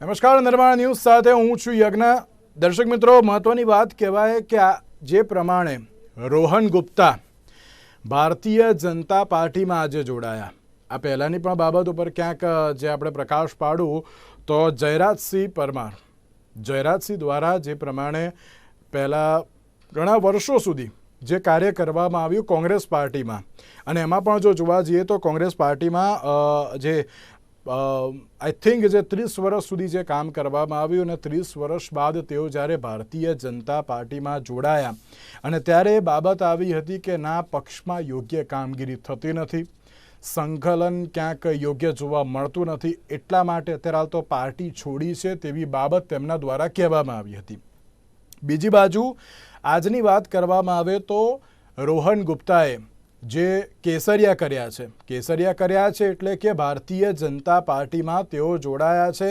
નમસ્કાર, નિર્માણ ન્યૂઝ સાથે હું છું યજ્ઞ. દર્શક મિત્રો, મહત્વની વાત કહેવાય કે આ જે પ્રમાણે રોહન ગુપ્તા ભારતીય જનતા પાર્ટીમાં આજે જોડાયા. આ પહેલાંની પણ બાબત ઉપર ક્યાંક જે આપણે પ્રકાશ પાડું, તો જયરાજસિંહ પરમાર. જયરાજસિંહ દ્વારા જે પ્રમાણે પહેલાં ઘણા વર્ષો સુધી જે કાર્ય કરવામાં આવ્યું કોંગ્રેસ પાર્ટીમાં. અને એમાં પણ જો જોવા જઈએ તો કોંગ્રેસ પાર્ટીમાં જે આઈ થિંક જે ત્રીસ વર્ષ સુધી જે કામ કરવામાં આવ્યું અને ત્રીસ વર્ષ બાદ તેઓ જ્યારે ભારતીય જનતા પાર્ટીમાં જોડાયા અને ત્યારે એ બાબત આવી હતી કે ના, પક્ષમાં યોગ્ય કામગીરી થતી નથી, સંકલન ક્યાંક યોગ્ય જોવા મળતું નથી, એટલા માટે અત્યારે હાલ તો પાર્ટી છોડી છે તેવી બાબત તેમના દ્વારા કહેવામાં આવી હતી. બીજી બાજુ, આજની વાત કરવામાં આવે તો રોહન ગુપ્તાએ જે કેસરિયા કર્યા છે. કેસરિયા કર્યા છે એટલે કે ભારતીય જનતા પાર્ટીમાં તેઓ જોડાયા છે.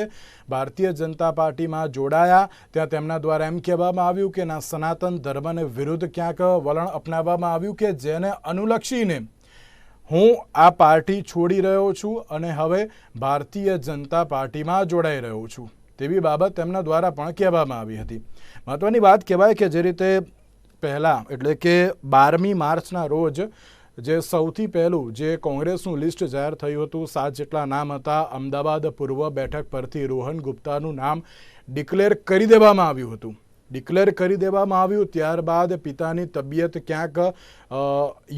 ભારતીય જનતા પાર્ટીમાં જોડાયા. ત્યાં તેમના દ્વારા એમ કહેવામાં આવ્યું કે ના, સનાતન ધર્મને વિરુદ્ધ ક્યાંક વલણ અપનાવવામાં આવ્યું કે જેને અનુલક્ષીને હું આ પાર્ટી છોડી રહ્યો છું અને હવે ભારતીય જનતા પાર્ટીમાં જોડાઈ રહ્યો છું. તેવી બાબત તેમના દ્વારા પણ કહેવામાં આવી હતી. મહત્વની વાત કહેવાય કે જે રીતે પહેલાં, એટલે કે બારમી માર્ચના રોજ જે સૌથી પહેલું જે કોંગ્રેસનું લિસ્ટ જાહેર થયું હતું, સાત જેટલા નામ હતા, અમદાવાદ પૂર્વ બેઠક પરથી રોહન ગુપ્તાનું નામ ડિક્લેર કરી દેવામાં આવ્યું હતું. ડિક્લેર કરી દેવામાં આવ્યું. ત્યારબાદ પિતાની તબિયત ક્યાંક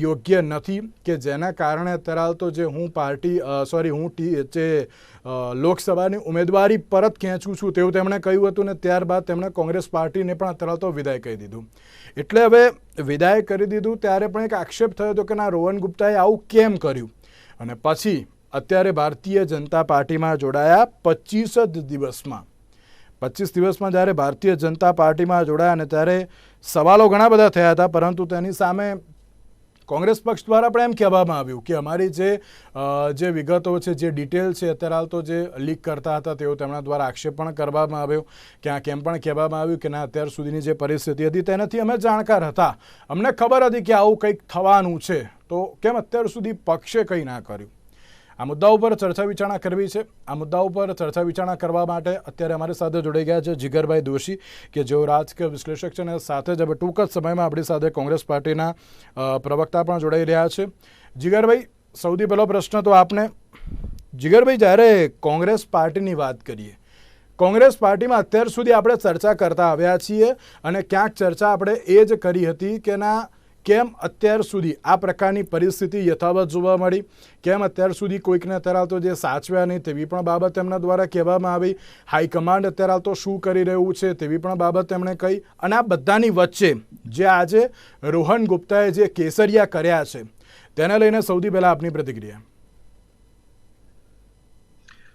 યોગ્ય નથી કે જેના કારણે અત્યારે તો જે હું પાર્ટી સોરી, હું ટી, જે લોકસભાની ઉમેદવારી પરત ખેંચું છું તેવું તેમણે કહ્યું હતું ને ત્યારબાદ તેમણે કોંગ્રેસ પાર્ટીને પણ અત્યારે વિદાય કહી દીધું. એટલે હવે વિદાય કરી દીધું ત્યારે પણ એક આક્ષેપ થયો હતો કે ના, રોહન ગુપ્તાએ આવું કેમ કર્યું? અને પછી અત્યારે ભારતીય જનતા પાર્ટીમાં જોડાયા પચીસ જ દિવસમાં. પચીસ દિવસમાં જ્યારે ભારતીય જનતા પાર્ટીમાં જોડાયા અને ત્યારે સવાલો ઘણા બધા થયા હતા, પરંતુ તેની સામે કોંગ્રેસ પક્ષ દ્વારા પણ એમ કહેવામાં આવ્યું કે અમારી જે જે વિગતો છે, જે ડિટેલ છે, અત્યારે હાલ તો જે લીક કરતા હતા તેઓ તેમના દ્વારા આક્ષેપ પણ કરવામાં આવ્યો ક્યાંક એમ પણ કહેવામાં આવ્યું કે ના, અત્યાર સુધીની જે પરિસ્થિતિ હતી તેનાથી અમે જાણકાર હતા. અમને ખબર હતી કે આવું કંઈક થવાનું છે. તો કેમ અત્યાર સુધી પક્ષે કંઈ ના કર્યું? આ મુદ્દા ઉપર ચર્ચા વિચારણા કરવી છે. આ મુદ્દા ઉપર ચર્ચા વિચારણા કરવા માટે અત્યારે અમારી સાથે જોડાઈ ગયા છે જીગરભાઈ દોશી, કે જેઓ રાજકીય વિશ્લેષક છે અને સાથે જ હવે ટૂંક જ સમયમાં આપણી સાથે કોંગ્રેસ પાર્ટીના પ્રવક્તા પણ જોડાઈ રહ્યા છે. જીગરભાઈ, સૌથી પહેલો પ્રશ્ન તો આપને. જીગરભાઈ, જ્યારે કોંગ્રેસ પાર્ટીની વાત કરીએ, કોંગ્રેસ પાર્ટીમાં અત્યાર સુધી આપણે ચર્ચા કરતા આવ્યા છીએ અને ક્યાંક ચર્ચા આપણે એ જ કરી હતી કે ના કેમ અત્યાર સુધી આ પ્રકારની પરિસ્થિતિ યથાવત જોવા મળી? કેમ અત્યાર સુધી કોઈકને અત્યારે હાલ તો જે સાચવ્યા નહીં તેવી પણ બાબત તેમના દ્વારા કહેવામાં આવી? હાઈકમાન્ડ અત્યારે હાલ તો શું કરી રહ્યું છે તેવી પણ બાબત તેમણે કહી? અને આ બધાની વચ્ચે જે આજે રોહન ગુપ્તાએ જે કેસરિયા કર્યા છે, તેને લઈને સૌથી પહેલાં આપની પ્રતિક્રિયા.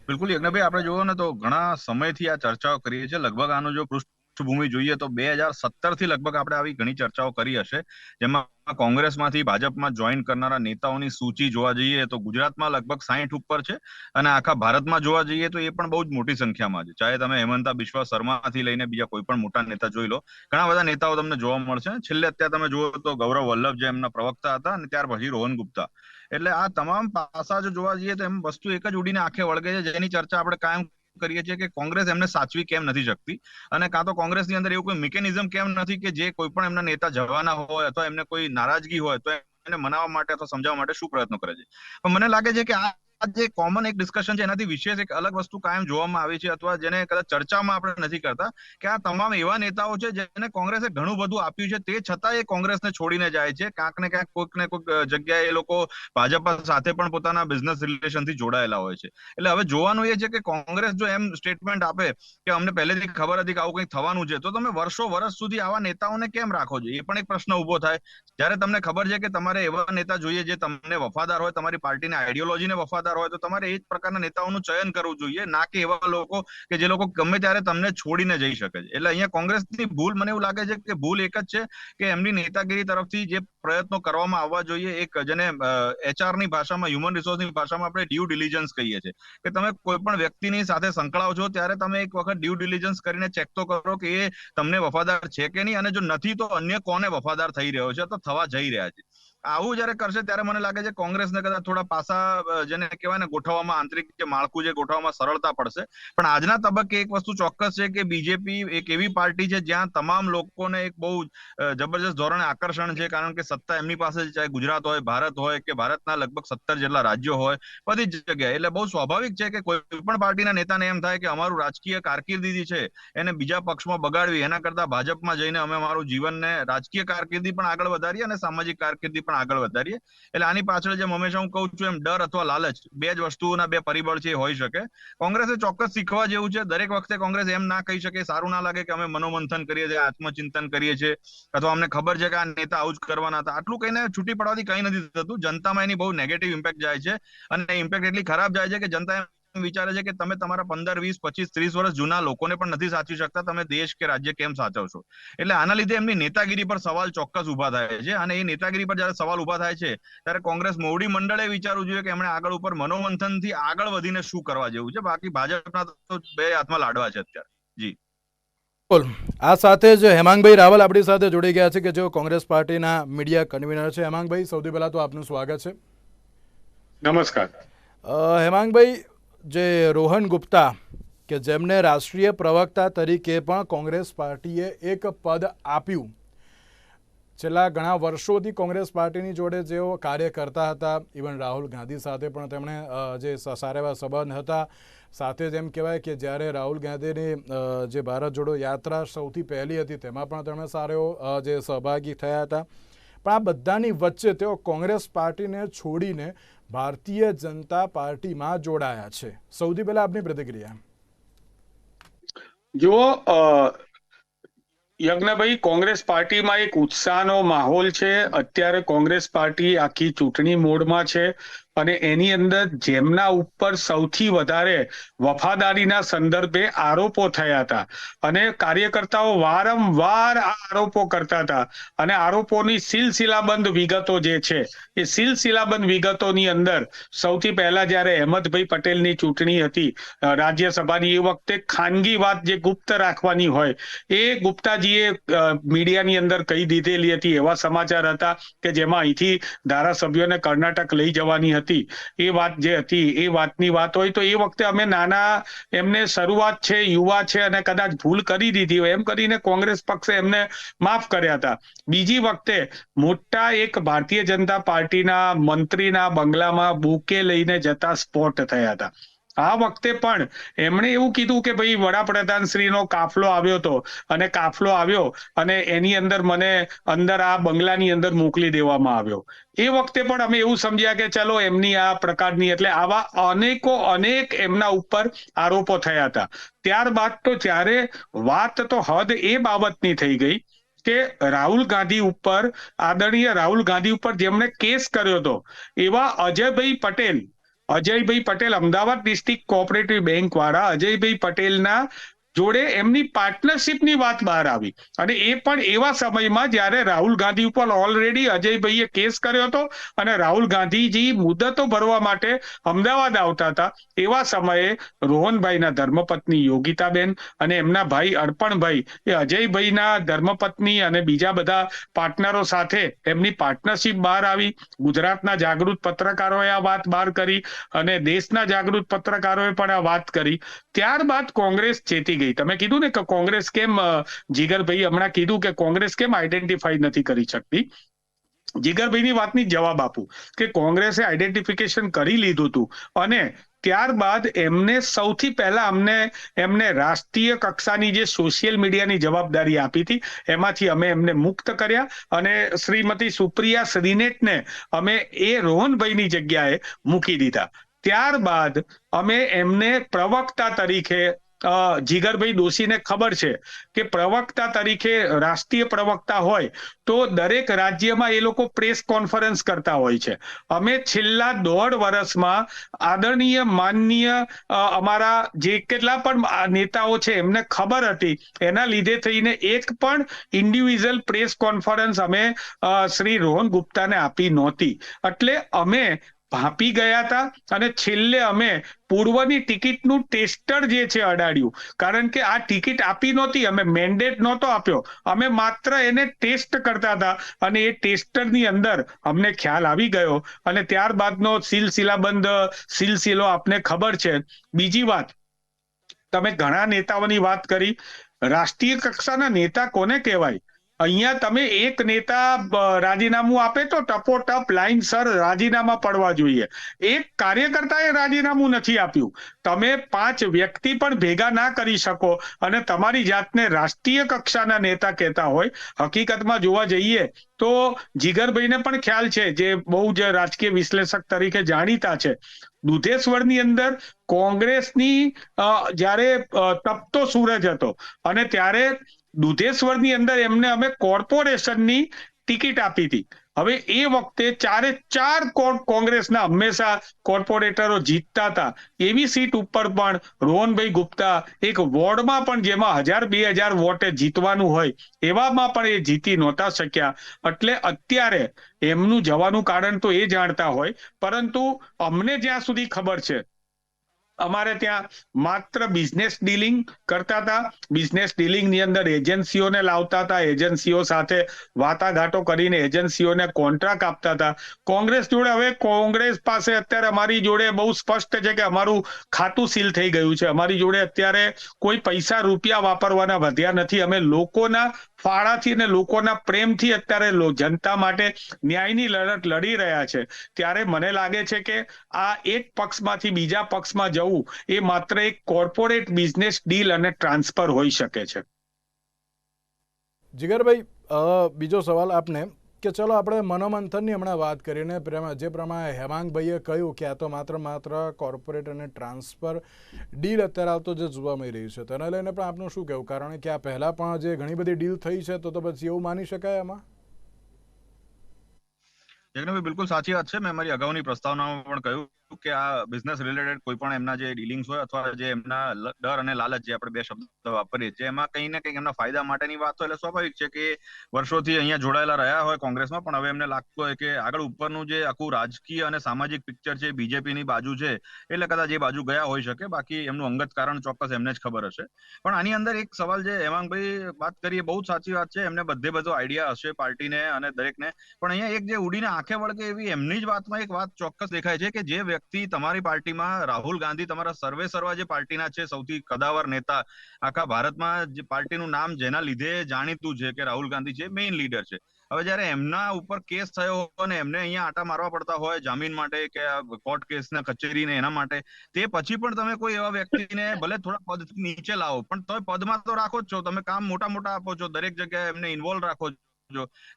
બિલકુલ યજ્ઞભાઈ, આપણે જોવો ને તો ઘણા સમયથી આ ચર્ચાઓ કરીએ છીએ. લગભગ આનો જો પૃષ્ઠભૂમિ જોઈએ તો બે હજાર સત્તરથી લગભગ આપણે આવી ઘણી ચર્ચાઓ કરી હશે. જેમાં કોંગ્રેસમાંથી ભાજપમાં જોઈન કરનારા નેતાઓની સૂચિ જોવા જઈએ તો ગુજરાતમાં લગભગ સાહીઠ ઉપર છે અને આખા ભારતમાં જોવા જઈએ તો એ પણ બહુ જ મોટી સંખ્યામાં છે. ચાહે તમે હેમંતા બિશ્વા શર્માથી લઈને બીજા કોઈ પણ મોટા નેતા જોઈ લો, ઘણા બધા નેતાઓ તમને જોવા મળશે છેલ્લે અત્યારે તમે જુઓ તો ગૌરવ વલ્લભ જે એમના પ્રવક્તા હતા અને ત્યાર પછી રોહન ગુપ્તા. એટલે આ તમામ પાસા જો જોવા જઈએ તો એમ વસ્તુ એક જ ઉડીને આંખે વળગે છે. જેની ચર્ચા આપણે કાયમ કરીએ છીએ કે કોંગ્રેસ એમને સાચવી કેમ નથી શકતી? અને કાં તો કોંગ્રેસની અંદર એવું કોઈ મિકેનિઝમ કેમ નથી કે જે કોઈ પણ એમના નેતા જવાના હોય અથવા એમને કોઈ નારાજગી હોય તો એને મનાવવા માટે અથવા સમજાવવા માટે શું પ્રયત્નો કરે છે? પણ મને લાગે છે કે આ જે કોમન એક ડિસ્કશન છે, એનાથી વિશેષ એક અલગ વસ્તુ કાયમ જોવામાં આવી છે અથવા જેને કદાચ ચર્ચામાં આપણે નથી કરતા કે આ તમામ એવા નેતાઓ છે જેને કોંગ્રેસે ઘણું બધું આપ્યું છે, તે છતાં એ કોંગ્રેસને છોડીને જાય છે. ક્યાંક ને ક્યાંક, કોઈક ને કોઈક જગ્યાએ એ લોકો ભાજપ સાથે પણ પોતાના બિઝનેસ રિલેશનથી જોડાયેલા હોય છે. એટલે હવે જોવાનું એ છે કે કોંગ્રેસ જો એમ સ્ટેટમેન્ટ આપે કે અમને પહેલેથી ખબર હતી કે આવું કંઈક થવાનું છે, તો તમે વર્ષો વર્ષ સુધી આવા નેતાઓને કેમ રાખો છો? એ પણ એક પ્રશ્ન ઊભો થાય. જ્યારે તમને ખબર છે કે તમારે એવા નેતા જોઈએ જે તમને વફાદાર હોય, તમારી પાર્ટીના આઈડિયોલોજીને વફાદાર હોય તો તમારે એ જ પ્રકારના નેતાઓનું ચયન કરવું જોઈએ, ના કે એવા લોકો કે જે લોકો ગમે ત્યારે તમને છોડીને જઈ શકે છે. એટલે અહીંયા કોંગ્રેસની ભૂલ મને એવું લાગે છે કે ભૂલ એક જ છે કે એમની નેતાગીરી તરફથી જે પ્રયત્નો કરવામાં આવવા જોઈએ એક જેને એચઆરની ભાષામાં, હ્યુમન રિસોર્સની ભાષામાં આપણે ડ્યુ ડિલિજન્સ કહીએ છીએ. કે તમે કોઈ પણ વ્યક્તિની સાથે સંકળાવ છો ત્યારે તમે એક વખત ડ્યુ ડિલિજન્સ કરીને ચેક તો કરો કે એ તમને વફાદાર છે કે નહીં અને જો નથી તો અન્ય કોને વફાદાર થઈ રહ્યો છે તો થવા જઈ રહ્યા છે. આવું જયારે કરશે ત્યારે મને લાગે છે કોંગ્રેસને કદાચ થોડા પાસા જેને કહેવાય ને ગોઠવવામાં આંતરિક જે માળખું છે ગોઠવવામાં સરળતા પડશે. પણ આજના તબક્કે એક વસ્તુ ચોક્કસ છે કે બીજેપી એક એવી પાર્ટી છે જ્યાં તમામ લોકોને એક બહુ જબરજસ્ત ધોરણે આકર્ષણ છે. કારણ કે સત્તા એમની પાસે ચાહે ગુજરાત હોય, ભારત હોય કે ભારતના લગભગ સત્તર જેટલા રાજ્યો હોય, બધી જ જગ્યાએ. એટલે બહુ સ્વાભાવિક છે કે કોઈ પણ પાર્ટીના નેતાને એમ થાય કે અમારું રાજકીય કારકિર્દી છે, એને બીજા પક્ષમાં બગાડવી, એના કરતા ભાજપમાં જઈને અમે અમારું જીવનને રાજકીય કારકિર્દી પણ આગળ વધારીએ અને સામાજિક કારકિર્દી પણ આગળ વધારીએ. એટલે આની પાછળ જેમ હંમેશા હું કહું છું એમ ડર અથવા લાલચ, બે જ વસ્તુઓના બે પરિબળ છે એ હોઈ શકે. કોંગ્રેસે ચોક્કસ શીખવા જેવું છે. દરેક વખતે કોંગ્રેસ એમ ના કહી શકે, સારું ના લાગે કે અમે મનોમંથન કરીએ છીએ, આત્મચિંતન કરીએ છીએ, અથવા અમને ખબર છે કે આ નેતા આવું જ કરવાના હતા. આટલું કહીને છૂટી પડવાથી કંઈ નથી થતું. જનતામાં એની બહુ નેગેટિવ ઇમ્પેક્ટ જાય છે અને ઇમ્પેક્ટ એટલી ખરાબ જાય છે કે જનતા વિચારે છે કે તમે તમારા પંદર વીસ પચીસ ત્રીસ વર્ષ જૂના લોકોને પણ નથી સાચવી શકતા. તમે દેશ કે રાજ્ય કેમ સાચવશો? એટલે આના લીધે એમની નેતાગીરી પર સવાલ ચોક્કસ ઊભા થાય છે અને એ નેતાગીરી પર જયારે સવાલ ઊભા થાય છે ત્યારે કોંગ્રેસ મોવડી મંડળે વિચારવું જોઈએ કે એમણે આગળ ઉપર મનોમંથનથી આગળ વધીને શું કરવા જેવું છે. બાકી ભાજપના તો બે હાથમાં લાડવા છે અત્યારે. બોલ. આ સાથે જ હેમાંગભાઈ રાવલ આપણી સાથે જોડી ગયા છે કે જેઓ કોંગ્રેસ પાર્ટીના મીડિયા કન્વીનર છે. હેમાંગભાઈ સૌથી પહેલાં તો આપનું સ્વાગત છે. નમસ્કાર. અ, હેમાંગભાઈ જે રોહન ગુપ્તા, કે જેમને રાષ્ટ્રીય પ્રવક્તા તરીકે પણ કોંગ્રેસ પાર્ટીએ એક પદ આપ્યું. છેલ્લા ઘણા વર્ષોથી કોંગ્રેસ પાર્ટીની જોડે જેઓ કાર્ય કરતા હતા, ઇવન રાહુલ ગાંધી સાથે પણ તેમણે જે સારા એવા સંબંધ હતા, સાથે જ એમ કહેવાય કે જ્યારે રાહુલ ગાંધીની જે ભારત જોડો યાત્રા સૌથી પહેલી હતી, તેમાં પણ તેમણે સારો જે સહભાગી થયા હતા. પણ આ બધાની વચ્ચે તેઓ કોંગ્રેસ પાર્ટીને છોડીને ભારતીય જનતા પાર્ટીમાં જોડાયા છે. સૌથી પહેલા આપની પ્રતિક્રિયા. જુઓ યજ્ઞભાઈ, કોંગ્રેસ પાર્ટીમાં એક ઉત્સાહનો માહોલ છે. અત્યારે કોંગ્રેસ પાર્ટી આખી ચૂંટણી મોડમાં છે. અને એની અંદર જેમના ઉપર સૌથી વધારે વફાદારીના સંદર્ભે આરોપો થયા હતા. અને કાર્યકર્તાઓ વારંવાર આ આરોપો કરતા હતા. અને આરોપોની સિલસિલાબંધ વિગતો જે છે, એ સિલસિલાબંધ વિગતોની અંદર સૌથી પહેલા જ્યારે અહેમદભાઈ પટેલની ચૂંટણી હતી રાજ્યસભાની એ વખતે ખાનગી વાત જે ગુપ્ત રાખવાની હોય, એ ગુપ્તાજીએ મીડિયાની અંદર કહી દીધેલી હતી એવા સમાચાર હતા કે જેમાં અહીંથી ધારાસભ્યોને કર્ણાટક લઈ જવાની હતી. એ વાત જે હતી, એ વાતની વાત હોય તો એ વખતે અમે નાના એમને શરૂઆત છે, યુવા છે અને કદાચ ભૂલ કરી દીધી હોય, એમ કરીને કોંગ્રેસ પક્ષે એમને માફ કર્યા હતા. બીજી વખતે મોટા એક ભારતીય જનતા પાર્ટીના મંત્રીના બંગલામાં બુકે લઈને જતા સ્પોટ થયા હતા. આ વખતે પણ એમણે એવું કીધું કે ભાઈ વડાપ્રધાન શ્રીનો કાફલો આવ્યો હતો અને કાફલો આવ્યો અને એની અંદર મને અંદર આ બંગલાની અંદર મોકલી દેવામાં આવ્યો. એ વખતે પણ અમે એવું સમજ્યા કે ચલો એમની આ પ્રકારની એટલે આવા અનેકો અનેક એમના ઉપર આરોપો થયા હતા. ત્યારબાદ તો ત્યારે વાત તો હદ એ બાબતની થઈ ગઈ કે રાહુલ ગાંધી ઉપર, આદરણીય રાહુલ ગાંધી ઉપર જેમણે કેસ કર્યો હતો, એવા Ajaybhai Patel Ajaybhai Patel Ahmedabad district cooperative bank વાળા અજયભાઈ પટેલના જોડે એમની પાર્ટનરશિપની વાત બહાર આવી. અને એ પણ એવા સમયમાં જ્યારે રાહુલ ગાંધી ઉપર ઓલરેડી અજયભાઈએ કેસ કર્યો હતો અને રાહુલ ગાંધીજી મુદતો ભરવા માટે અમદાવાદ આવતા હતા, એવા સમયે રોહનભાઈના ધર્મપત્ની યોગિતાબેન અને એમના ભાઈ અર્પણભાઈ એ અજયભાઈના ધર્મપત્ની અને બીજા બધા પાર્ટનરો સાથે એમની પાર્ટનરશિપ બહાર આવી. ગુજરાતના જાગૃત પત્રકારોએ આ વાત બહાર કરી અને દેશના જાગૃત પત્રકારોએ પણ આ વાત કરી. ત્યારબાદ કોંગ્રેસ ચેતી ગઈ. તમે કીધું ને કે કોંગ્રેસ કેમ જીગરભાઈ હમણાં કીધું કે કોંગ્રેસ કેમ આઈડેન્ટિફાઈ નથી કરી શકતી? જીગરભાઈની વાતની જવાબ આપું કે કોંગ્રેસે આઈડેન્ટિફિકેશન કરી લીધું હતું અને ત્યારબાદ એમને સૌથી પહેલા અમને, એમને રાષ્ટ્રીય કક્ષાની જે સોશિયલ મીડિયાની જવાબદારી આપી હતી, એમાંથી અમે એમને મુક્ત કર્યા અને શ્રીમતી સુપ્રિયા શ્રીનેટને અમે એ રોહનભાઈની જગ્યાએ મૂકી દીધા. ત્યારબાદ અમે એમને પ્રવક્તા તરીકે જીગરભાઈ દોશીને ખબર છે કે પ્રવક્તા તરીકે રાષ્ટ્રીય પ્રવક્તા હોય તો દરેક રાજ્યમાં એ લોકો પ્રેસ કોન્ફરન્સ કરતા હોય છે. અમે છેલ્લા દોઢ વર્ષમાં આદરણીય, માનનીય અમારા જે કેટલા પણ નેતાઓ છે એમને ખબર હતી, એના લીધે થઈને એક પણ ઇન્ડિવિજ્યુઅલ પ્રેસ કોન્ફરન્સ અમે શ્રી રોહન ગુપ્તાને આપી નહોતી. એટલે અમે ભાંપી ગયા હતા અને છેલ્લે અમે પૂર્વની ટિકિટનું ટેસ્ટર જે છે અડાડ્યું. કારણ કે આ ટિકિટ આપી નહોતી, અમે મેન્ડેટ નહોતો આપ્યો. અમે માત્ર એને ટેસ્ટ કરતા હતા અને એ ટેસ્ટરની અંદર અમને ખ્યાલ આવી ગયો અને ત્યારબાદનો સિલસિલાબંધ સિલસિલો આપને ખબર છે. બીજી વાત, તમે ઘણા નેતાઓની વાત કરી. રાષ્ટ્રીય કક્ષાના નેતા કોને કહેવાય? અહીંયા તમે એક નેતા રાજીનામું આપે તો ટપોટપ લાઈન સર રાજીનામા પડવા જોઈએ. એક કાર્યકર્તાએ રાજીનામું નથી આપ્યું. તમે પાંચ વ્યક્તિ પણ ભેગા ના કરી શકો અને તમારી જાતને રાષ્ટ્રીય કક્ષાના નેતા કહેતા હોય. હકીકતમાં જોવા જઈએ તો જીગરભાઈને પણ ખ્યાલ છે, જે બહુ જ રાજકીય વિશ્લેષક તરીકે જાણીતા છે. દુધેશ્વરની અંદર કોંગ્રેસની જ્યારે તપતો સૂરજ હતો અને ત્યારે દુધેશ્વરની અંદર એમને અમે કોર્પોરેશનની ટિકિટ આપી હતી. હવે એ વખતે ચારે ચાર કોંગ્રેસના હંમેશા કોર્પોરેટરો જીતતા હતા. એવી સીટ ઉપર પણ રોહનભાઈ ગુપ્તા એક વોર્ડમાં પણ જેમાં હજાર બે હજાર વોટે જીતવાનું હોય, એવામાં પણ એ જીતી નહોતા શક્યા. એટલે અત્યારે એમનું જવાનું કારણ તો એ જાણતા હોય, પરંતુ અમને જ્યાં સુધી ખબર છે અમારે ત્યાં માત્ર બિઝનેસ ડીલિંગ કરતા હતા. બિઝનેસ ડીલિંગની અંદર એજન્સીઓને લાવતા હતા. એજન્સીઓ સાથે વાટાઘાટો કરીને એજન્સીઓને કોન્ટ્રાક્ટ આપતા હતા. કોંગ્રેસ જોડે હવે કોંગ્રેસ પાસે અત્યારે અમારી જોડે બહુ સ્પષ્ટ છે કે અમારું ખાતું સીલ થઈ ગયું છે. અમારી જોડે અત્યારે કોઈ પૈસા રૂપિયા વાપરવાના વધ્યા નથી. અમે લોકોના ફાળાથી અને લોકોના પ્રેમથી અત્યારે જનતા માટે ન્યાયની લડત લડી રહ્યા છે. ત્યારે મને લાગે છે કે આ એક પક્ષમાંથી બીજા પક્ષમાં જવું એ માત્ર એક કોર્પોરેટ બિઝનેસ ડીલ અને ટ્રાન્સફર હોઈ શકે છે. જીગરભાઈ બીજો સવાલ આપને. કે ચલો આપણે મનોમંથનની હમણાં વાત કરીને પ્રેમા જે પ્રમાણે હેમાંગભાઈએ કહ્યું કે આ તો માત્ર માત્ર કોર્પોરેટ અને ટ્રાન્સફર ડીલ અત્યારે આવતો જે જોવા મળી રહ્યું છે. તેને લઈને પણ આપનું શું કહેવું? કારણ કે આ પહેલાં પણ જે ઘણી બધી ડીલ થઈ છે, તો તો પછી એવું માની શકાય આમાં? યજ્ઞભાઈ બિલકુલ સાચી વાત છે. મેં મારી અગાઉની પ્રસ્તાવનામાં પણ કહ્યું કે આ બિઝનેસ રિલેટેડ કોઈ પણ એમના જે ડીલિંગ્સ હોય અથવા જે એમના ડર અને લાલચ જે આપણે બે શબ્દ વાપરીએ છીએ, એમાં કંઈ ને કંઈક એમના ફાયદા માટેની વાત હોય એટલે સ્વાભાવિક છે કે વર્ષોથી અહીંયા જોડાયેલા રહ્યા હોય કોંગ્રેસમાં, પણ હવે એમને લાગતું હોય કે આગળ ઉપરનું જે આખું રાજકીય અને સામાજિક પિક્ચર છે બીજેપીની બાજુ છે, એટલે કદાચ એ બાજુ ગયા હોઈ શકે. બાકી એમનું અંગત કારણ ચોક્કસ એમને જ ખબર હશે. પણ આની અંદર એક સવાલ જે હેમાંગભાઈ, વાત કરીએ બહુ સાચી વાત છે. એમને બધે બધો આઈડિયા હશે પાર્ટીને અને દરેકને. પણ અહીંયા એક જે ઉડીને આંખે વળગે એવી એમની જ વાતમાં એક વાત ચોક્કસ દેખાય છે કે જે વ્યક્તિ તમારી પાર્ટીમાં, રાહુલ ગાંધી તમારા સર્વે સર્વા જે પાર્ટીના છે, સૌથી કદાવર નેતા આખા ભારતમાં જે પાર્ટીનું નામ જેના લીધે જાણીતું છે કે રાહુલ ગાંધી છે મેઇન લીડર છે. હવે જ્યારે એમના ઉપર કેસ થયો હોય અને એમને અહીંયા આટા મારવા પડતા હોય જામીન માટે કે કોર્ટ કેસના કચેરીને એના માટે, તે પછી પણ તમે કોઈ એવા વ્યક્તિને ભલે થોડા પદથી નીચે લાવો, પણ તમે પદમાં તો રાખો જ છો. તમે કામ મોટા મોટા આપો છો, દરેક જગ્યાએ એમને ઇન્વોલ્વ રાખો છો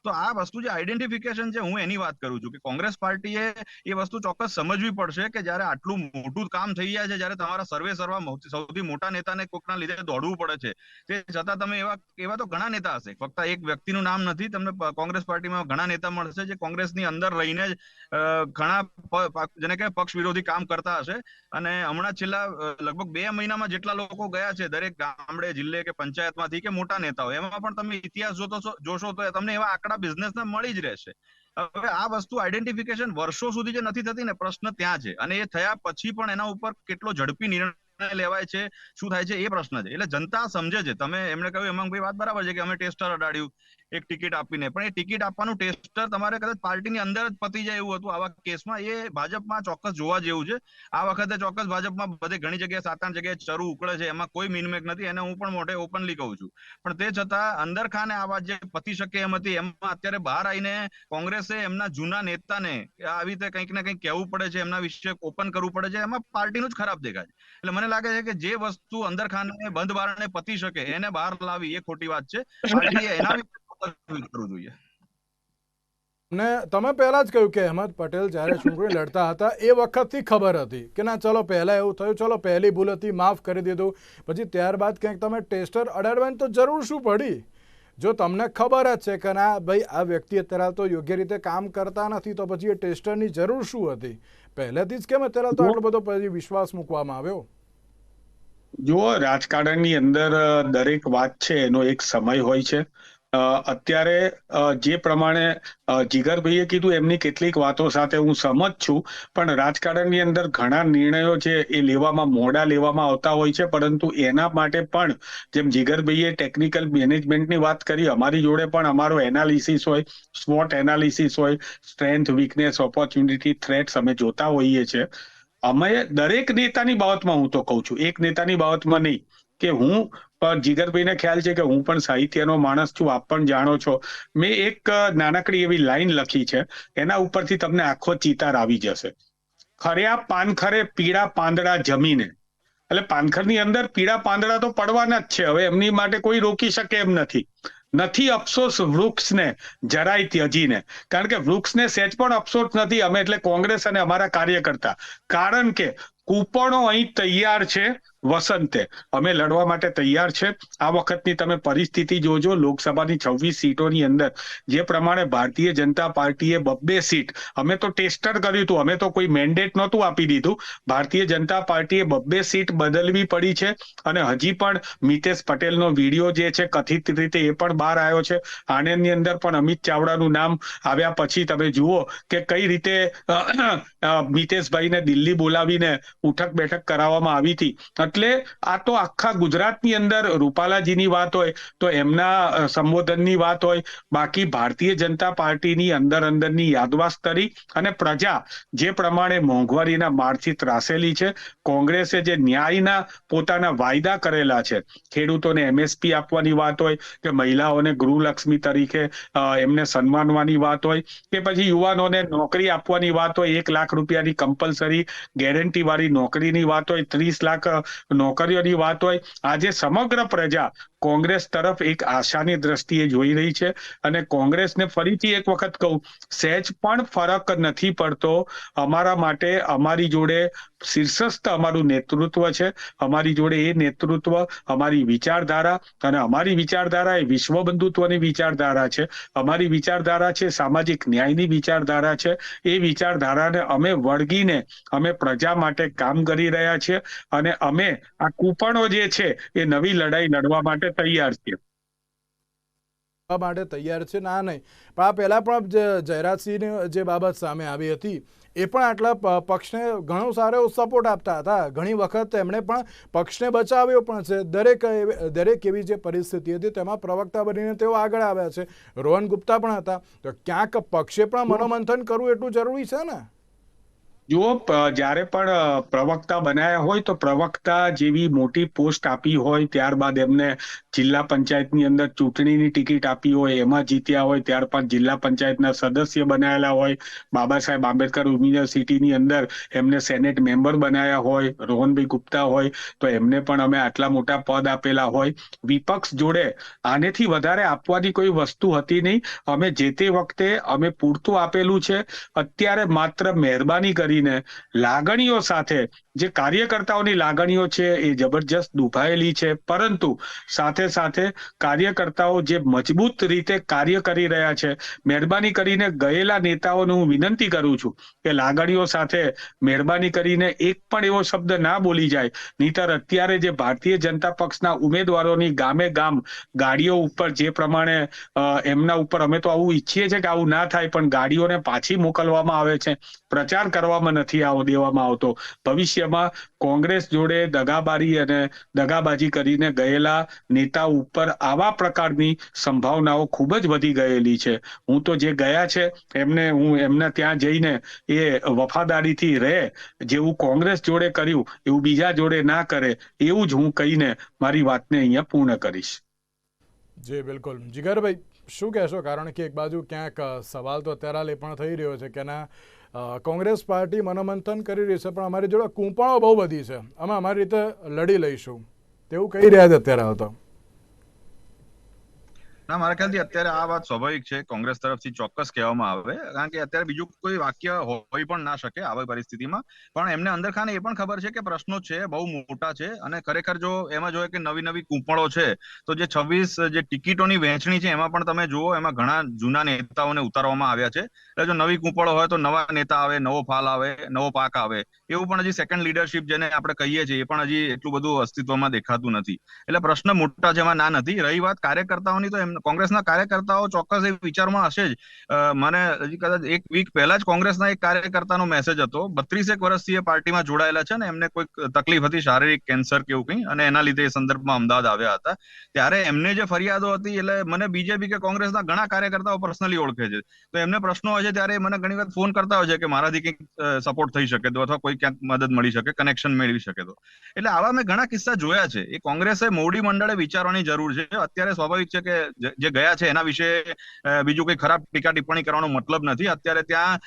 તો આ વસ્તુ જે આઈડેન્ટિફિકેશન છે, હું એની વાત કરું છું કે કોંગ્રેસ પાર્ટીએ એ વસ્તુ ચોક્કસ સમજવી પડશે કે જ્યારે આટલું મોટું કામ થઈ જાય છે, જ્યારે તમારા સર્વે સર્વા સૌથી મોટા નેતાને કોકના લીધે દોડવું પડે છે. તે છતાં તમે એવા એવા તો ઘણા નેતા હશે. ફક્ત એક વ્યક્તિનું નામ નથી, તમને કોંગ્રેસ પાર્ટીમાં ઘણા નેતા મળશે જે કોંગ્રેસની અંદર રહીને જ ઘણા જેને કે પક્ષ વિરોધી કામ કરતા હશે. અને હમણાં છેલ્લા લગભગ બે મહિનામાં જેટલા લોકો ગયા છે, દરેક ગામડે, જિલ્લે કે પંચાયતમાંથી કે મોટા નેતાઓ, એમાં પણ તમે ઇતિહાસ જોતો જોશો તો તમને એવા આંકડા બિઝનેસના મળી જ રહેશે. હવે આ વસ્તુ આઈડેન્ટિફિકેશન વર્ષો સુધી જે નથી થતી ને પ્રશ્ન ત્યાં છે. અને એ થયા પછી પણ એના ઉપર કેટલો ઝડપી નિર્ણય લેવાય છે, શું થાય છે એ પ્રશ્ન છે. એટલે જનતા સમજે છે. તમે એમણે કહ્યું હેમાંગભાઈ વાત બરાબર છે કે અમે ટેસ્ટર અડાડ્યું એક ટિકિટ આપીને. પણ એ ટિકિટ આપવાનું ટેસ્ટર તમારે કદાચ પાર્ટીની અંદર જ પતી જાય એવું હતું. આવા કેસમાં એ ભાજપમાં ચોક્કસ જોવા જેવું છે. આ વખતે ચોક્કસ ભાજપમાં બધે ઘણી જગ્યાએ સાત આઠ જગ્યાએ ચરુ ઉકળે છે. એમાં કોઈ મિનમેક નથી. એને હું પણ મોઢે ઓપનલી કહું છું. પણ તે છતાં અંદર ખાને આ વાત જે પતી શકે એમ હતી, એમાં અત્યારે બહાર આવીને કોંગ્રેસે એમના જૂના નેતાને આવી રીતે કંઈક ને કંઈક કહેવું પડે છે. એમના વિશે ઓપન કરવું પડે છે. એમાં પાર્ટીનું જ ખરાબ દેખાય એટલે મને લાગે છે કે જે વસ્તુ અંદર ખાને બંધ બારણે પતી શકે, એને બહાર લાવી એ ખોટી વાત છે. એના કરવું જોઈએ. ને તમે પહેલા જ કહ્યું કે અહેમદ પટેલ જ્યારે ચૂંટણી લડતા હતા એ વખતથી ખબર હતી કે ના ચલો પહેલા એવું થયું ચલો પહેલી ભૂલ હતી માફ કરી દીધું. પછી ત્યારબાદ કંઈક તમે ટેસ્ટર અડાડવાની તો જરૂર શું પડી? જો તમને ખબર જ છે કે ના ભાઈ આ વ્યક્તિ અત્યારે તો યોગ્ય રીતે કામ કરતા નથી તો પછી એ ટેસ્ટરની જરૂર શું હતી? પહેલેથી જ કેમ અત્યારે તો આટલો બધો પછી વિશ્વાસ મૂકવામાં આવ્યો? જુઓ રાજકારણની અંદર દરેક વાત છે એનો એક સમય હોય છે. અત્યારે જે પ્રમાણે જીગરભાઈએ કીધું, એમની કેટલીક વાતો સાથે હું સહમત છું, પણ રાજકારણની અંદર ઘણા નિર્ણયો છે, એ લેવામાં, મોડા લેવામાં આવતા હોય છે, પરંતુ એના માટે પણ, જેમ જીગરભાઈએ ટેકનિકલ મેનેજમેન્ટની વાત કરી, અમારી જોડે પણ અમારો એનાલિસિસ હોય, સ્વોટ એનાલિસિસ હોય, સ્ટ્રેન્થ, વીકનેસ, ઓપોર્ચ્યુનિટી, થ્રેટ્સ અમે જોતા હોઈએ છીએ અમે દરેક નેતાની બાબતમાં હું તો કહું છું, એક નેતાની બાબતમાં નહીં, કે હું પણ જીગરભાઈને ખ્યાલ છે કે હું પણ સાહિત્યનો માણસ છું, આપ પણ જાણો છો. મેં એક નાનકડી એવી લાઈન લખી છે, એના ઉપરથી તમને આખો ચિતાર આવી જશે. ખર્યા પાનખરે પીળા પાંદડા જમીને. એટલે પાનખરની અંદર પીળા પાંદડા તો પડવાના જ છે, હવે એમની માટે કોઈ રોકી શકે એમ નથી. નથી અફસોસ વૃક્ષને જરાય ત્યજીને. કારણ કે વૃક્ષને સહેજ પણ અફસોસ નથી, અમે એટલે કોંગ્રેસ અને અમારા કાર્યકર્તા. કારણ કે કૂપણો અહીં તૈયાર છે વસંતે. અમે લડવા માટે તૈયાર છે. આ વખતની તમે પરિસ્થિતિ જોજો. લોકસભાની છવ્વીસ સીટોની અંદર જે પ્રમાણે ભારતીય જનતા પાર્ટીએ બબ્બે સીટ, અમે તો ટેસ્ટર કર્યું હતું. અમે તો કોઈ મેન્ડેટ નહોતું આપી દીધું. ભારતીય જનતા પાર્ટીએ બબ્બે સીટ બદલવી પડી છે અને હજી પણ મિતેશ પટેલનો વીડિયો જે છે કથિત રીતે એ પણ બહાર આવ્યો છે. આણંદની અંદર પણ અમિત ચાવડાનું નામ આવ્યા પછી તમે જુઓ કે કઈ રીતે મિતેશભાઈને દિલ્હી બોલાવીને ઉઠક બેઠક કરાવવામાં આવી હતી. એટલે આ તો આખા ગુજરાતની અંદર રૂપાલાજીની વાત હોય, તો એમના સંબોધનની વાત હોય, બાકી ભારતીય જનતા પાર્ટીની અંદર અંદરની યાદવાસ્તરી અને પ્રજા જે પ્રમાણે મોંઘવારીના મારથી ત્રાસેલી છે, કોંગ્રેસે જે ન્યાયના પોતાના વાયદા કરેલા છે, ખેડૂતોને એમએસપી આપવાની વાત હોય, કે મહિલાઓને ગૃહલક્ષ્મી તરીકે એમને સન્માનવાની વાત હોય, કે પછી યુવાનોને નોકરી આપવાની વાત હોય, એક લાખ રૂપિયાની કમ્પલસરી ગેરંટી વાળી નોકરીની વાત હોય, ત્રીસ લાખ નોકરીઓની વાત હોય. આજે સમગ્ર પ્રજા કોંગ્રેસ તરફ એક આશાની દ્રષ્ટિએ જોઈ રહી છે અને કોંગ્રેસને ફરીથી એક વખત કહું, સહેજ પણ ફરક નથી પડતો. અમારા માટે અમારી જોડે શીર્ષસ્થ અમારું નેતૃત્વ છે. અમારી જોડે એ નેતૃત્વ, અમારી વિચારધારા અને અમારી વિચારધારા એ વિશ્વ બંધુત્વની વિચારધારા છે. અમારી વિચારધારા છે સામાજિક ન્યાયની વિચારધારા છે. એ વિચારધારાને અમે વળગીને અમે પ્રજા માટે કામ કરી રહ્યા છીએ અને અમે આ કૂપણો જે છે એ નવી લડાઈ લડવા માટે તૈયાર છીએ માટે તૈયાર છે? ના નહીં. પણ આ પહેલાં પણ જયરાજસિંહની જે બાબત સામે આવી હતી એ પણ આટલા પક્ષને ઘણો સારો સપોર્ટ આપતા હતા. ઘણી વખત એમણે પણ પક્ષને બચાવ્યો પણ છે. દરેક દરેક એવી જે પરિસ્થિતિ હતી તેમાં પ્રવક્તા બનીને તેઓ આગળ આવ્યા છે. રોહન ગુપ્તા પણ હતા. તો ક્યાંક પક્ષે પણ મનોમંથન કરવું એટલું જરૂરી છે ને? જુઓ જ્યારે પણ પ્રવક્તા બનાયા હોય તો પ્રવક્તા જેવી મોટી પોસ્ટ આપી હોય, ત્યારબાદ એમને જિલ્લા પંચાયતની અંદર ચૂંટણીની ટિકિટ આપી હોય, એમાં જીત્યા હોય ત્યારબાદ જિલ્લા પંચાયતના સદસ્ય બનાયેલા હોય, બાબા સાહેબ આંબેડકર યુનિવર્સિટીની અંદર એમને સેનેટ મેમ્બર બનાયા હોય, રોહનભાઈ ગુપ્તા હોય, તો એમને પણ અમે આટલા મોટા પદ આપેલા હોય. વિપક્ષ જોડે આનેથી વધારે આપવાની કોઈ વસ્તુ હતી નહીં. અમે જે તે વખતે અમે પૂરતું આપેલું છે. અત્યારે માત્ર મહેરબાની કરીને લાગણીઓ સાથે, જે કાર્યકર્તાઓની લાગણીઓ છે એ જબરજસ્ત દુભાયેલી છે. પરંતુ સાથે સાથે કાર્યકર્તાઓ જે મજબૂત રીતે કાર્ય કરી રહ્યા છે, મહેરબાની કરીને ગયેલા નેતાઓને હું વિનંતી કરું છું કે લાગણીઓ સાથે મહેરબાની કરીને એક પણ એવો શબ્દ ના બોલી જાય. નહીતર અત્યારે જે ભારતીય જનતા પક્ષના ઉમેદવારોની ગામે ગામ ગાડીઓ ઉપર જે પ્રમાણે એમના ઉપર અમે તો આવું ઈચ્છીએ છીએ કે આવું ના થાય, પણ ગાડીઓને પાછી મોકલવામાં આવે છે. પ્રચાર કરવામાં નથી આવો દેવામાં આવતો. ભવિષ્યમાં કોંગ્રેસ જોડે દગાબારી અને દગાબાજી કરીને ગયેલા નેતા ઉપર આવા પ્રકારની સંભાવનાઓ ખૂબ જ વધી ગયેલી છે. હું તો જે ગયા છે, એમને હું એમના ત્યાં જઈને એ વફાદારીથી રહે જેવું કોંગ્રેસ જોડે કર્યું, એવું બીજા જોડે ના કરે, એવું જ હું કહીને મારી વાતને અહીંયા પૂર્ણ કરીશ. જી, બિલકુલ. જીગરભાઈ, શું કહેશો? કારણ કે એક બાજુ ક્યાંક સવાલ તો અત્યારે પણ થઈ રહ્યો છે કે ના કોંગ્રેસ પાર્ટી મનોમંથન કરી રહી છે, પણ અમારી જોડે કૂંપણો બહુ બધી છે. અમે અમારી રીતે લડી લઈશું. તેવું કહી રહ્યા છે અત્યારે હાલ તો. ના, મારા ખ્યાલથી અત્યારે આ વાત સ્વાભાવિક છે. કોંગ્રેસ તરફથી ચોક્કસ કહેવામાં આવે. કારણ કે અત્યારે બીજું કોઈ વાક્ય હોઈ પણ ના શકે આવી પરિસ્થિતિમાં. પણ એમને અંદર ખાને એ પણ ખબર છે કે પ્રશ્નો છે, બહુ મોટા છે અને ખરેખર જો એમાં જોઈએ કે નવી નવી કૂંપણો છે, તો જે છવ્વીસ જે ટિકિટોની વહેંચણી છે, એમાં પણ તમે જુઓ, એમાં ઘણા જૂના નેતાઓને ઉતારવામાં આવ્યા છે. એટલે જો નવી કૂંપળો હોય તો નવા નેતા આવે, નવો ફાલ આવે, નવો પાક આવે. એવું પણ હજી સેકન્ડ લીડરશિપ જેને આપણે કહીએ છીએ, એ પણ હજી એટલું બધું અસ્તિત્વમાં દેખાતું નથી. એટલે પ્રશ્ન મોટા જેમાં ના નથી. રહી વાત કાર્યકર્તાઓની તો એમને કોંગ્રેસના કાર્યકર્તાઓ ચોક્કસ એ વિચારમાં હશે જ. મને હજી કદાચ એક વીક પહેલા જ કોંગ્રેસના એક કાર્યકર્તાનો મેસેજ હતો. બત્રીસેક વર્ષથી એ પાર્ટીમાં જોડાયેલા છે ને, એમને કોઈક તકલીફ હતી, શારીરિક કેન્સર કે એવું કંઈ, અને એના લીધે એ સંદર્ભમાં અમદાવાદ આવ્યા હતા. ત્યારે એમને જે ફરિયાદો હતી, એટલે મને બીજેપી કે કોંગ્રેસના ઘણા કાર્યકર્તાઓ પર્સનલી ઓળખે છે. તો એમને પ્રશ્નો હોય છે, ત્યારે મને ઘણી વખત ફોન કરતા હોય છે કે મારાથી કંઈક સપોર્ટ થઈ શકે તો, અથવા કોઈ ક્યાંક મદદ મળી શકે કનેક્શન મેળવી શકે તો. એટલે આવા મેં ઘણા કિસ્સા જોયા છે. એ કોંગ્રેસે મોવડી મંડળે વિચારવાની જરૂર છે. અત્યારે સ્વાભાવિક છે કે જે ગયા છે એના વિશે બીજું કોઈ ખરાબ ટીકા ટિપ્પણી કરવાનો મતલબ નથી. અત્યારે ત્યાં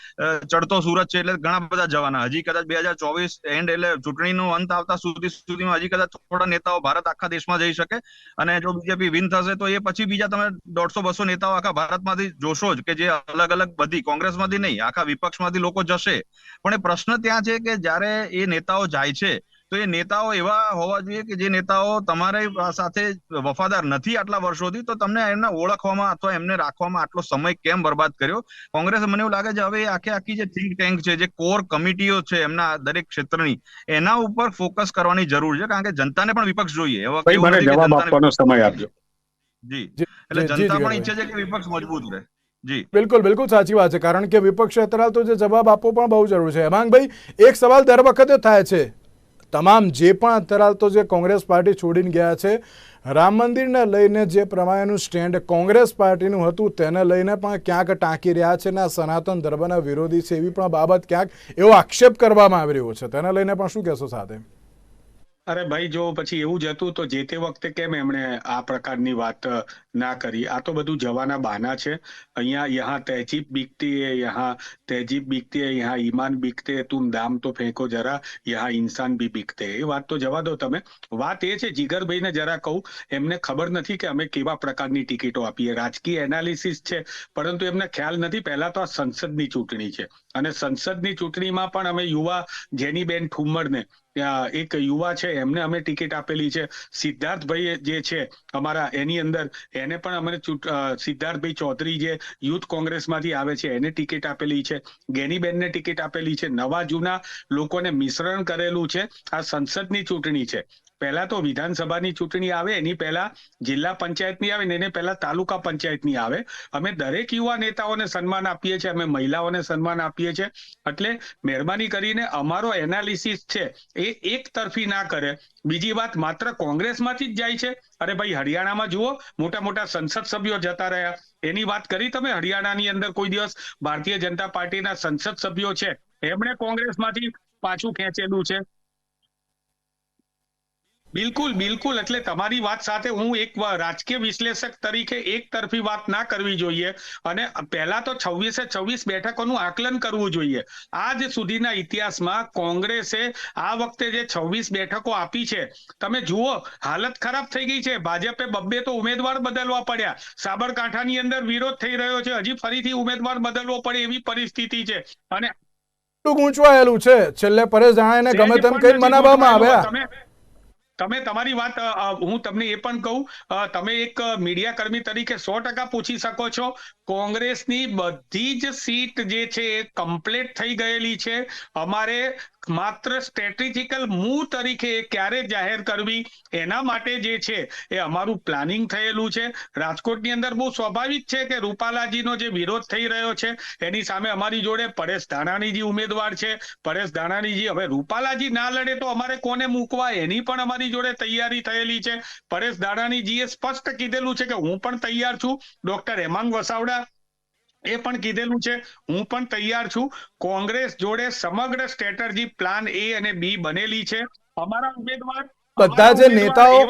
ચડતો સુરત છે એટલે ઘણા બધા જવાના. હજી કદાચ બે હજાર ચોવીસ એન્ડ એટલે ચૂંટણીનો અંત આવતા સુધી, સુધીમાં હજી કદાચ થોડા નેતાઓ ભારત આખા દેશમાં જઈ શકે. અને જો બીજેપી વિન થશે તો એ પછી બીજા તમે દોઢસો, બસો નેતાઓ આખા ભારતમાંથી જોશો જ કે જે અલગ અલગ બધી કોંગ્રેસમાંથી નહીં, આખા વિપક્ષમાંથી લોકો જશે. પણ એ પ્રશ્ન ત્યાં છે કે જ્યારે એ નેતાઓ જાય છે તો એ નેતાઓ એવા હોવા જોઈએ કે જે નેતાઓ તમારી સાથે વફાદાર નથી આટલા વર્ષોથી તો તમને એમને ઓળખવામાં અથવા એમને રાખવામાં આટલો સમય કેમ બરબાદ કર્યો? કોંગ્રેસ મને એવું લાગે છે હવે આખે આખી જે થિંક ટેન્ક છે જે કોર કમિટીઓ છે એમના દરેક ક્ષેત્રની એના ઉપર ફોકસ કરવાની જરૂર છે કારણ કે જનતાને પણ વિપક્ષ જોઈએ. એવા ભાઈ એવું મને નથી કે જવાબ આપવાનો સમય આપજો. જી. જી, એટલે જનતા પણ ઈચ્છે છે કે વિપક્ષ મજબૂત રહે. જી. બિલકુલ બિલકુલ સાચી વાત છે. કારણ કે વિપક્ષ અત્યારે તો જે જવાબ આપવો પણ બહુ જરૂર છે. હેમાંગભાઈ એક સવાલ દર વખતે થાય છે. તમામ જે પણ અત્યારે તો જે કોંગ્રેસ પાર્ટી છોડીને ગયા છે, રામ મંદિરને લઈને જે પ્રમાણેનું સ્ટેન્ડ કોંગ્રેસ પાર્ટીનું હતું, તેને લઈને પણ ક્યાંક ટાંકી રહ્યા છે ને સનાતન ધર્મના વિરોધી છે એવી પણ બાબત ક્યાંક એવો આક્ષેપ કરવામાં આવી રહ્યો છે. તેને લઈને પણ શું કહેશો સાથે? અરે ભાઈ, જો પછી એવું જ હતું, તો જે તે વખતે કેમ એમણે આ પ્રકારની વાત ના કરી? આ તો બધું જવાના બહાના છે. અહીંયા, યહાં તહેજીબ બીકતી હે, યહાં તહેજીબ બીકતી હે, યહાં ઈમાન બીકતે હે તુમ દામ તો ફેંકો જરા, યહાં ઇન્સાન ભી બીકતે. એ વાત તો જવા દો તમે. વાત એ છે, જીગરભાઈને જરા કહું, એમને ખબર નથી કે અમે કેવા પ્રકારની ટિકિટો આપીએ. રાજકીય એનાલિસિસ છે, પરંતુ એમને ખ્યાલ નથી. પહેલા તો આ સંસદની ચૂંટણી છે. અને સંસદની ચૂંટણીમાં પણ અમે યુવા જેની બેન ઠુમ્મરને એક યુવા છે, એમને અમે ટિકિટ આપેલી છે. સિદ્ધાર્થભાઈ જે છે, અમારા એની અંદર, એને પણ અમે સિદ્ધાર્થભાઈ ચૌધરી જે યુથ કોંગ્રેસમાંથી આવે છે, એને ટિકિટ આપેલી છે. ગેનીબેનને ટિકિટ આપેલી છે. નવા જૂના લોકોને મિશ્રણ કરેલું છે. આ સંસદની ચૂંટણી છે. પહેલા તો વિધાનસભાની ચૂંટણી આવે, એની પહેલા જિલ્લા પંચાયતની આવે ને એને પહેલા તાલુકા પંચાયતની આવે. અમે દરેક યુવા નેતાઓને સન્માન આપીએ છીએ, અમે મહિલાઓને સન્માન આપીએ છીએ. એટલે મહેરબાની કરીને અમારો એનાલિસિસ છે એ એક તરફી ના કરે. બીજી વાત, માત્ર કોંગ્રેસમાંથી જ જાય છે? અરે ભાઈ, હરિયાણામાં જુઓ, મોટા મોટા સંસદ સભ્યો જતા રહ્યા. એની વાત કરી તમે? હરિયાણાની અંદર કોઈ દિવસ ભારતીય જનતા પાર્ટીના સંસદ સભ્યો છે? એમણે કોંગ્રેસમાંથી પાછું ખેંચેલું છે. બિલકુલ બિલકુલ. એટલે તમારી વાત સાથે હું એક રાજકીય વિશ્લેષક તરીકે એક તરફી વાત ના કરવી જોઈએ અને પહેલા તો છવ્વીસે છવ્વીસ બેઠકોનું આકલન કરવું જોઈએ. આજ સુધીના ઇતિહાસમાં કોંગ્રેસે આ વખતે જે છવ્વીસ બેઠકો આપી છે તમે જુઓ હાલત ખરાબ થઈ ગઈ છે. ભાજપે બબ્બે તો ઉમેદવાર બદલવા પડ્યા. સાબરકાંઠાની અંદર વિરોધ થઈ રહ્યો છે. હજી ફરીથી ઉમેદવાર બદલવો પડે એવી પરિસ્થિતિ છે. અને ગૂંચવાયેલું છે. છેલ્લે પરેશ રાણાને ગમે તેમ કઈ મનાવવામાં આવ્યા. તમે તમે તમારી વાત હું તમને એ પણ કહું તમે એક મીડિયા કર્મી તરીકે સો ટકા પૂછી શકો છો. કોંગ્રેસની બધી જ સીટ જે છે એ કમ્પ્લીટ થઈ ગયેલી છે. અમારે માત્ર સ્ટ્રેટેજિકલ મૂવ તરીકે ક્યારે જાહેર કરવી એના માટે જે છે એ અમારું પ્લાનિંગ થયેલું છે. રાજકોટની અંદર બહુ સ્વાભાવિક છે કે રૂપાલાજીનો જે વિરોધ થઈ રહ્યો છે એની સામે અમારી જોડે પરેશ ધાનાણીજી ઉમેદવાર છે. પરેશ ધાનાણીજી, હવે રૂપાલાજી ના લડે તો અમારે કોને મૂકવા? એની પણ અમારી જોડે તૈયારી થયેલી છે. પરેશ ધાનાણીજીએ સ્પષ્ટ કીધેલું છે કે હું પણ તૈયાર છું. ડોક્ટર હેમાંગ વસાવડા એ પણ કીધેલું છે. હું પણ તૈયાર છું. કોંગ્રેસ જોડે સમગ્ર સ્ટ્રેટર્જી પ્લાન એ અને બી બનેલી છે. અમારા ઉમેદવાર બધા જે નેતાઓ-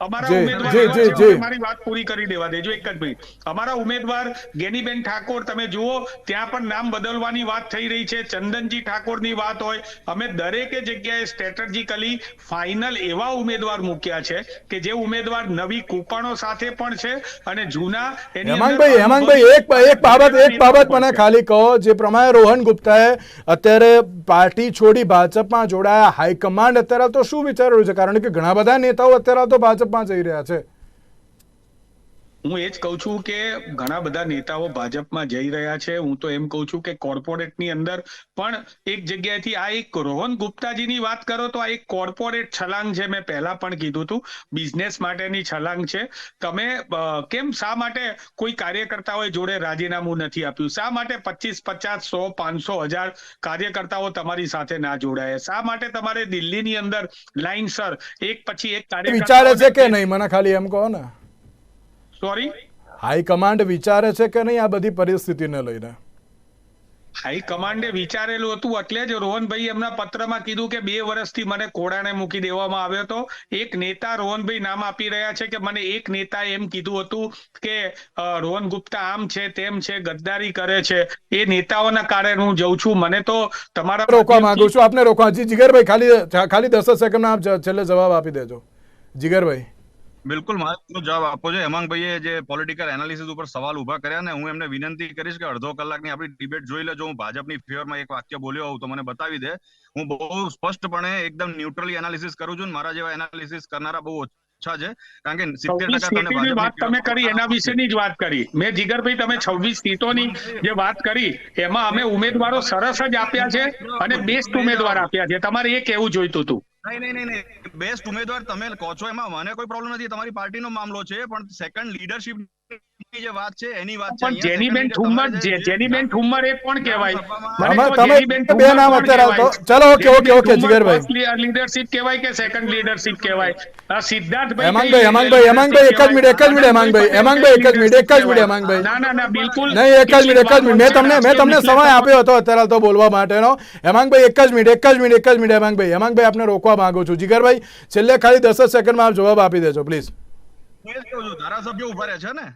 અમારા ઉમેદવાર મારી વાત પૂરી કરી દેવા દેજો એક જ મિનિટ. અમારા ઉમેદવાર ગેનીબેન ઠાકોર તમે જુઓ ત્યાં પણ નામ બદલવાની વાત થઈ રહી છે. ચંદનજી ઠાકોરની વાત હોય. અમે દરેકે જગ્યાએ સ્ટ્રેટેજિકલી ફાઇનલ એવા ઉમેદવાર મૂક્યા છે કે જે ઉમેદવાર નવી કૂપણો સાથે પણ છે અને જૂના હેમાંગભાઈ હેમાંગભાઈ એક એક બાબત એક બાબત મને ખાલી કહો જે પ્રમાણે રોહન ગુપ્તાએ અત્યારે પાર્ટી છોડી ભાજપમાં જોડાયા હાઈકમાન્ડ અત્યારે તો શું વિચાર્યું છે? કારણ કે ઘણા બધા નેતાઓ અત્યારે તો ભાજપમાં જઈ રહ્યા છે. હું એ જ કહું છું કે ઘણા બધા નેતાઓ ભાજપમાં જઈ રહ્યા છે. હું તો એમ કહું છું કે કોર્પોરેટની અંદર પણ એક જગ્યાએથી આ એક રોહન ગુપ્તાજીની વાત કરો તો આ એક કોર્પોરેટ છલાંગ છે. મેં પહેલા પણ કીધું હતું બિઝનેસ માટેની છલાંગ છે. તમે કેમ શા માટે કોઈ કાર્યકર્તાઓએ જોડે રાજીનામું નથી આપ્યું? શા માટે પચીસ પચાસ સો પાંચસો હજાર કાર્યકર્તાઓ તમારી સાથે ના જોડાયા? શા માટે તમારે દિલ્હીની અંદર લાઈનસર એક પછી એક વિચારે છે કે નહીં? મને ખાલી એમ કહો ને. સોરી હાઈકમાન્ડ વિચારે છે કે નહીં આ બધી પરિસ્થિતિને લઈને? હાઈકમાન્ડે વિચારેલું હતું એટલે જ રોહનભાઈ એમના પત્રમાં કીધું કે બે વર્ષથી મને કોડાને મૂકી દેવામાં આવ્યો હતો. એક નેતા રોહનભાઈ નામ આપી રહ્યા છે કે મને એક નેતા એમ કીધું હતું કે રોહન ગુપ્તા આમ છે તેમ છે ગદ્દારી કરે છે. એ નેતાઓના કારણે હું જઉં છું. મને તો તમારા રોકવા માંગુ છું. આપને રોકવા જીગરભાઈ ખાલી ખાલી દસ સેકન્ડમાં આપ છેલ્લે જવાબ આપી દેજો. જીગરભાઈ. બિલકુલ મારે જવાબ આપવો છે હેમાંગભાઈએ જે પોલિટિકલ એનાલિસિસ ઉપર સવાલ ઊભા કર્યા ને હું એમને વિનંતી કરીશ કે અડધો કલાકની આપણી ડિબેટ જોઈ લેજો. હું ભાજપની ફેવરમાં એક વાક્ય બોલ્યો હોઉં તો મને બતાવી દે. હું બહુ સ્પષ્ટપણે એકદમ ન્યુટ્રલી એનાલિસિસ કરું છું મારા જેવા એનાલિસિસ કરનારા બહુ ઓછા છે. કારણ કે સિત્તેર ટકા વાત તમે કરી એના વિશેની જ વાત કરી. મેં જીગરભાઈ તમે છવ્વીસ સીટોની જે વાત કરી એમાં અમે ઉમેદવારો સરસ જ આપ્યા છે અને બેસ્ટ ઉમેદવાર આપ્યા છે. તમારે એ કેવું જોઈતું હતું. નહીં નહીં નહીં બેસ્ટ ઉમેદવાર તમે કહો છો. એમાં મને કોઈ પ્રોબ્લેમ નથી. તમારી પાર્ટીનો મામલો છે, પણ સેકન્ડ લીડરશિપ જે વાત છે એની વાત છે જેનીબેન ઠુમ્મર leader જે- તમારે જે- જેનીબેન ઠુમ્મર એ કોણ કહેવાય? મને તમે બે નામ અત્યારે આવતો. ચલો, ઓકે, ઓકે, ઓકે, જીગરભાઈ. ઠુમ્મર કહેવાય કે સેકન્ડ લીડરશિપ કહેવાય? આ સિદ્ધાર્થભાઈ હેમાંગભાઈ, હેમાંગભાઈ, હેમાંગભાઈ, એક જ મિનિટ, એક જ મિનિટ, હેમાંગભાઈ, હેમાંગભાઈ, એક જ મિનિટ, એક જ મિનિટ, હેમાંગભાઈ. ના ના ના બિલકુલ નહીં એક જ મિનિટ એક જ મિનિટ. મેં તમને મેં તમને સમય આપ્યો હતો અત્યારે તો બોલવા માટેનો. હેમાંગભાઈ એક જ મિનિટ એક જ મિનિટ એક જ મિનિટ હેમાંગભાઈ હેમાંગભાઈ આપને રોકવા માંગુ છું. જીગરભાઈ છેલ્લે ખાલી દસ જ સેકન્ડમાં આપ જવાબ આપી દેજો પ્લીઝ ધારાસભ્યો ઊભા રહે છે ને?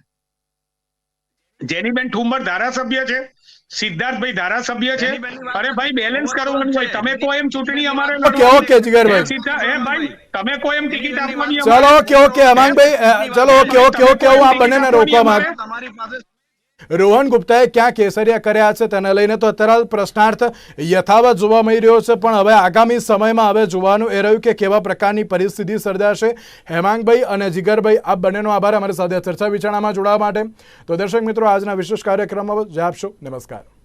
જેનીબેન ઠુમર ધારાસભ્ય છે. સિદ્ધાર્થભાઈ ધારાસભ્ય છે. અરે ભાઈ બેલેન્સ કરવાનું હોય. તમે કોઈ એમ ચૂંટણી અમારે ઓકે. ઓકે, જીગરભાઈ. એ ભાઈ તમે કોઈ એમ ટિકિટ આપવાની ચલો. ઓકે ઓકે હેમાંગભાઈ અ, ચલો ઓકે ઓકે ઓકે હું આ બંનેને રોકવા માંગુ તમારી પાસે રોહન ગુપ્તાએ ક્યાં કેસરિયા કર્યા છે તેને લઈને તો અત્યારે પ્રશ્નાર્થ યથાવત જોવા મળી રહ્યો છે. પણ હવે આગામી સમયમાં હવે જોવાનું એ રહ્યું કે કેવા પ્રકારની પરિસ્થિતિ સર્જાશે. હેમાંગભાઈ અને જીગરભાઈ આ બંનેનો આભાર. અમારી સાથે ચર્ચા વિચારણામાં જોડાવા માટે. તો દર્શક મિત્રો, આજના વિશેષ કાર્યક્રમમાં જ આપશો નમસ્કાર.